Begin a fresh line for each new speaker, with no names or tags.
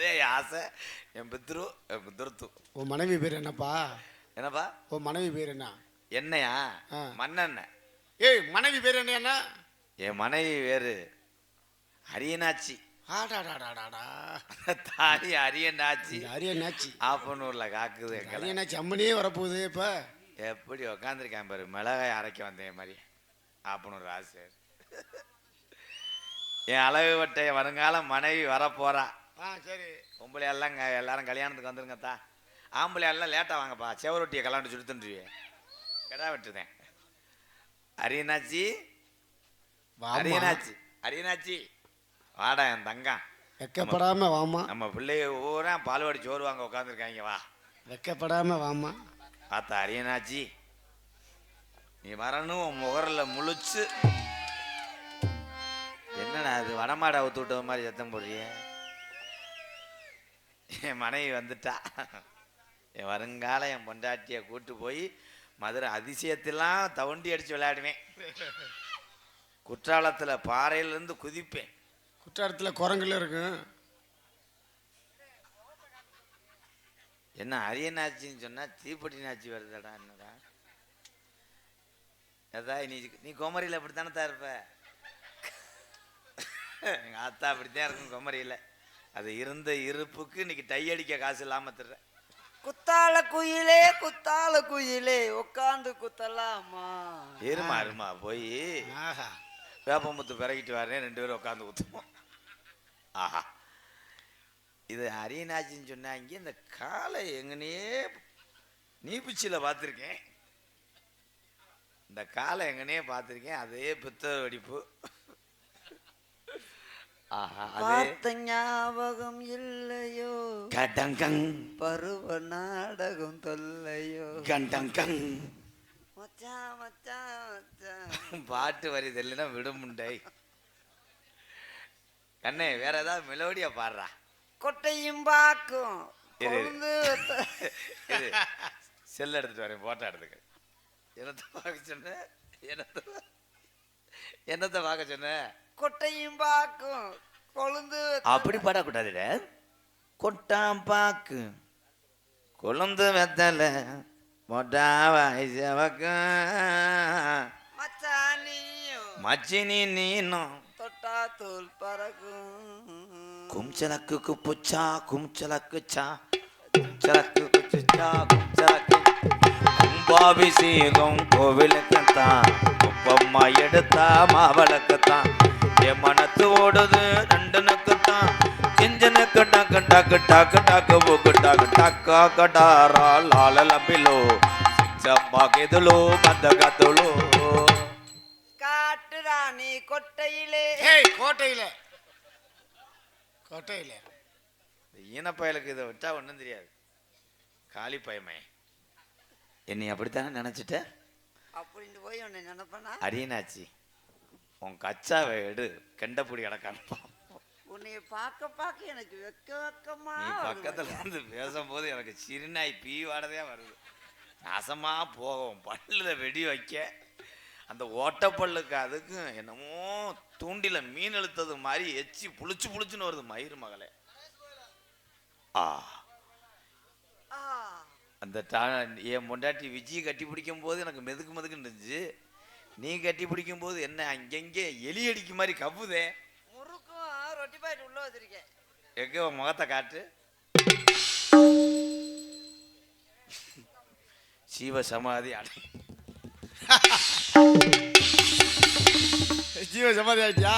அதே ஆசை. என் பித்ரு என் பித்ருத்து.
உன் மனைவி பேர் என்னப்பா?
என்னப்பா?
உன் மனைவி பேர் என்ன?
என்னையா?
ஆ.
மண்ணெண்ணெய்
ஏய் மனைவி பேர் என்ன
என் மனைவி வேறு அரியனாச்சி. தாலி அரியனாச்சி.
அரியனாச்சி.
ஆப்பனூர்ல காக்குது
அரியனாச்சி அம்மனியே வரப்போகுது இப்ப.
எப்படி உக்காந்துருக்கேன் பாரு. மிளகாய் அரைக்க வந்தேன் மாதிரி. ஆப்பனூர் ஆசிரியர். என் அழகு வட்டை வருங்கால மனைவி வரப்போறா.
ஆ சரி.
பொம்பளை எல்லாம் எல்லாரும் கல்யாணத்துக்கு வந்துருங்கத்தா ஆம்பளை எல்லாம் லேட்டாக வாங்கப்பா. செவரொட்டியை கல்யாணம் சுடுத்துன்றியே கிடா விட்டுதேன் அரியனாச்சி. அரியனாச்சி. அரியனாச்சி. வாடா என் தங்கம்.
வெக்கப்படாம வாமா.
நம்ம பிள்ளைய ஊரா பால்வாடி சோறு வாங்க உட்காந்துருக்காங்க வா.
வெக்கப்படாம வாமா.
பார்த்தா அரியனாச்சி. நீ வரணும் உன் முகரில் முழிச்சு. என்னடா அது வடமாடை அவுத்து விட்ட மாதிரி சத்தம் போடுறிய. என் மனைவி வந்துட்டா. என் வருங்கால என் பொண்டாட்டியை கூட்டு போய் மதுரை அதிசயத்தெல்லாம் தவுண்டி அடிச்சு விளையாடுவேன். குற்றாலத்தில் பாறையிலேருந்து குதிப்பேன்.
குற்றாலத்தில் குரங்குல இருக்கும்.
என்ன அரியனாச்சின்னு சொன்னா தீப்பெட்டி நாச்சி வருதடா என்னடா. ஏதா நீ நீ குமரியில் அப்படித்தானே தான் இருப்ப? எங்க ஆத்தா அப்படித்தான் இருக்கும் குமரியில். அது இருந்த இருப்புக்கு இன்னைக்கு டை அடிக்க காசு இல்லாம தர்ற.
குத்தால குயிலே குத்தால குயிலே உட்காந்து குத்தலாமா?
இருமா இருமா போய்.
ஆஹா.
வேப்பமுத்து பிறகிட்டு வரேன் ரெண்டு பேரும் உட்காந்து ஊற்றுவோம் ஆஹா. இது அரியனாச்சின்னு சொன்னாங்க இந்த காலை எங்கனையே நீப்பிச்சியில் பார்த்துருக்கேன் இந்த காலை எங்கனே பார்த்துருக்கேன் அதே பித்த வெடிப்பு.
பார்த்த ஞாபகம் இல்லையோ?
கடங்கங்.
பருவ நாடகம் தொல்லையோ?
கண்டங்கங்.
மச்சான் மச்சான்
பாட்டு வரி தெரியலனா விடுமுண்டை கண்ணே வேற ஏதாவது மெலோடியா பாடுறா?
கொட்டையும் பாக்கும்.
செல் எடுத்துட்டு வரேன் போட்டோ எடுத்துக்க. என்னத்தை பார்க்க சொன்ன? என்னத்தை என்னத்தை பார்க்க சொன்ன?
கொட்டையும் பாக்கும் கொழுந்து
அப்படி பாடக்கூடாதுட. கொட்டாம் பாக்கு கொழுந்து வெத்தல மொட்டா வயசவக்கு
மச்சான்
நீனும்
தொட்டா தோல் பறக்கும்.
கும்ச்சலக்கு குப்புச்சா கும்ச்சலக்கு சா. கும்ச்சலக்கு குச்சுச்சா கும்ச்சலக்கு கும்பாபிஷேகம் கோவிலுக்குத்தான் குப்பம்மா எடுத்தா மாவளக்குத்தான் என் மனத்து ஓடுது நண்டனுக்குத்தான் கிஞ்சனுக்கு டக்கு டக்கு டக்கு டக்கு புக்கு டக்கு டக்கா கடாரா லால லம்பிலோ சிச்சம்மா கெதுலோ மந்த கதுலோ.
காட்டு ராணி கொட்டையிலே.
கோட்டையில. கோட்டையில.
ஈனப்பயலுக்கு இதை விட்டா ஒன்றும் தெரியாது. காளி பயமே. என்னை அப்படித்தானே நினச்சிட்ட?
அப்படின்னு போய் உன்னை நினைப்பனா?
அரியனாச்சி. உன் கச்சாவை எடு கெண்டப்புடி கிடக்கான
உன்னைய பார்க்க பார்க்க எனக்கு வெக்க வெக்கமா
நீ பக்கத்துல. இருந்து பேசும்போது எனக்கு சிறுநாய் பீ வாடதே வருது. நாசமா போகும் பல்லுல வெடி வைக்க. அந்த ஓட்டப்பல்லுக்கு அதுக்கும் என்னமோ தூண்டில மீன் இழுத்தது மாதிரி எச்சி புளிச்சு புளிச்சுன்னு வருது மயிறு மகளே. ஆ.
ஆ,
அந்த டா என் பொண்டாட்டி விஜய் கட்டி பிடிக்கும் போது எனக்கு மெதுக்கு மெதுக்குன்னு இருந்துச்சு. நீ கட்டி பிடிக்கும் போது என்ன அங்கங்கே எலி அடிக்க மாதிரி கவ்வுதே?
முறுக்கும் ரொட்டி பாயிட்டு உள்ள வச்சிருக்கேன்
எங்க உன் முகத்தை காட்டு. சீவ சமாதி அடை
ஜீவ சமாதி ஆயிட்டியா